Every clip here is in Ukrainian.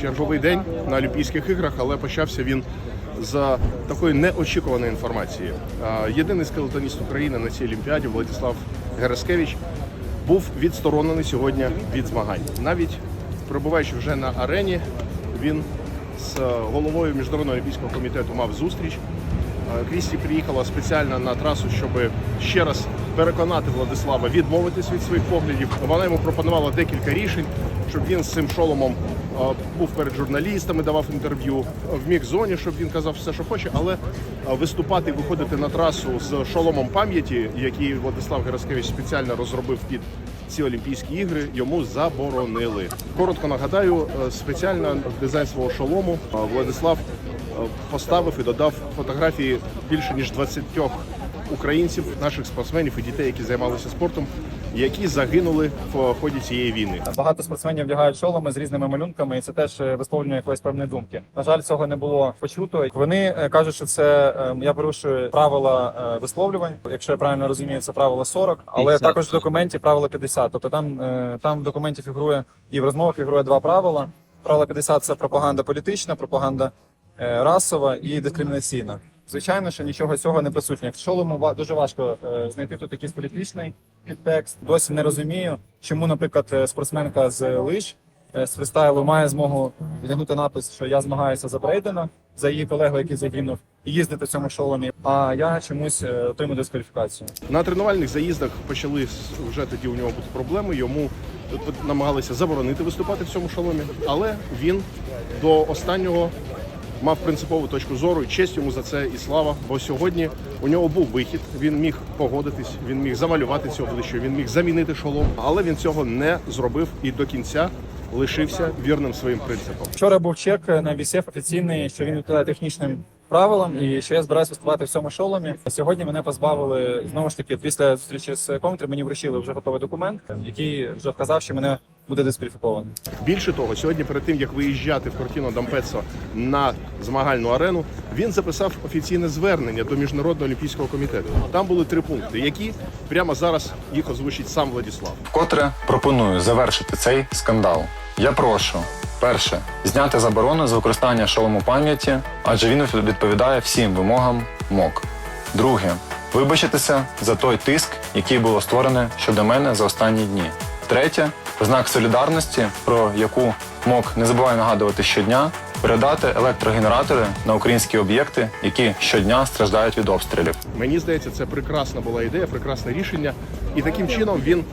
черговий день на Олімпійських іграх, але почався він з такої неочікуваної інформації. Єдиний скелетоніст України на цій олімпіаді Владислав Гераскевич був відсторонений сьогодні від змагань. Навіть перебуваючи вже на арені, він з головою міжнародного олімпійського комітету мав зустріч. Крісті приїхала спеціально на трасу, щоб ще раз переконати Владислава відмовитись від своїх поглядів. Вона йому пропонувала декілька рішень, щоб він з цим шоломом е, був перед журналістами, давав інтерв'ю в мікзоні, щоб він казав все, що хоче, але е, виступати і виходити на трасу з шоломом пам'яті, який Владислав Гераскевич спеціально розробив під ці Олімпійські ігри, йому заборонили. Коротко нагадаю, е, спеціально дизайн свого шолому е, Владислав е, поставив і додав фотографії більше ніж 20 українців, наших спортсменів і дітей, які займалися спортом, які загинули в ході цієї війни. Багато спортсменів вдягають шоломи з різними малюнками, і це теж е, висловлює якоїсь певної думки. На жаль, цього не було почуто. Вони е, кажуть, що це е, я порушую правила е, висловлювань. Якщо я правильно розумію, це правило 40, але 50. також в документі правило 50. Тобто там, там в документі фігурує і в розмовах фігурує два правила. Правило 50 – це пропаганда політична, пропаганда расова і дискримінаційна. Звичайно, що нічого цього не присутнє. В шолому дуже важко е, знайти тут якийсь політичний підтекст. Досі не розумію, чому, наприклад, е, спортсменка з лиж е, з фристайлу має змогу відгнути напис, що я змагаюся за Брейдена, за її колегу, який загинув, і їздити в цьому шоломі. А я чомусь отримую дискваліфікацію. На тренувальних заїздах почали вже тоді у нього бути проблеми. Йому намагалися заборонити виступати в цьому шоломі, але він до останнього мав принципову точку зору і честь йому за це і слава. Бо сьогодні у нього був вихід. Він міг погодитись, він міг замалювати цього обличчя, він міг замінити шолом, але він цього не зробив і до кінця лишився вірним своїм принципам. Вчора був чек на VCF офіційний, що він відповідає технічним правилам, і що я збираюся виступати в цьому шоломі. Сьогодні мене позбавили знову ж таки після зустрічі з коментри. Мені вручили вже готовий документ, який вже вказав, що мене буде дискваліфіковано. Більше того, сьогодні перед тим як виїжджати в Кортіно Дампецо на змагальну арену, він записав офіційне звернення до міжнародного олімпійського комітету. Там були три пункти, які прямо зараз їх озвучить сам Владислав. Вкотре пропоную завершити цей скандал. Я прошу. Перше, зняти заборону з використання шолому пам'яті, адже він відповідає всім вимогам МОК. Друге, вибачитися за той тиск, який було створене щодо мене за останні дні. Третє, знак солідарності, про яку МОК не забуває нагадувати щодня, передати електрогенератори на українські об'єкти, які щодня страждають від обстрілів. Мені здається, це прекрасна була ідея, прекрасне рішення. І таким чином він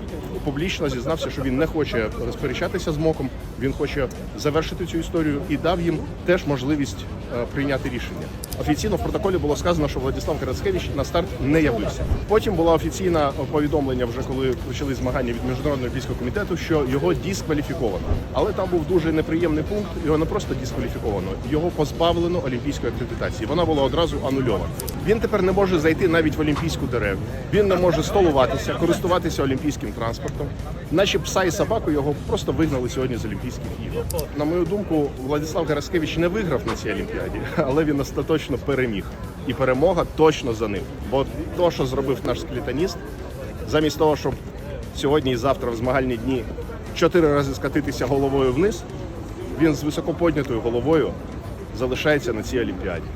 публічно зізнався, що він не хоче розперечатися з МОКом, він хоче завершити цю історію і дав їм теж можливість е, прийняти рішення. Офіційно в протоколі було сказано, що Владислав Карацкевич на старт не явився. Потім було офіційне повідомлення, вже коли почали змагання від міжнародного олімпійського комітету, що його дискваліфіковано. Але там був дуже неприємний пункт. Його не просто дискваліфіковано, його позбавлено олімпійської акредитації. Вона була одразу анульована. Він тепер не може зайти навіть в олімпійську деревню. Він не може столуватися, користуватися олімпійським транспортом. Наші пса і собаку його просто вигнали сьогодні з Олімпійських ігор. На мою думку, Владислав Гараскевич не виграв на цій олімпіаді, але він остаточно переміг. І перемога точно за ним. Бо то, що зробив наш склітаніст, замість того, щоб сьогодні і завтра в змагальні дні чотири рази скатитися головою вниз, він з високоподнятою головою залишається на цій олімпіаді.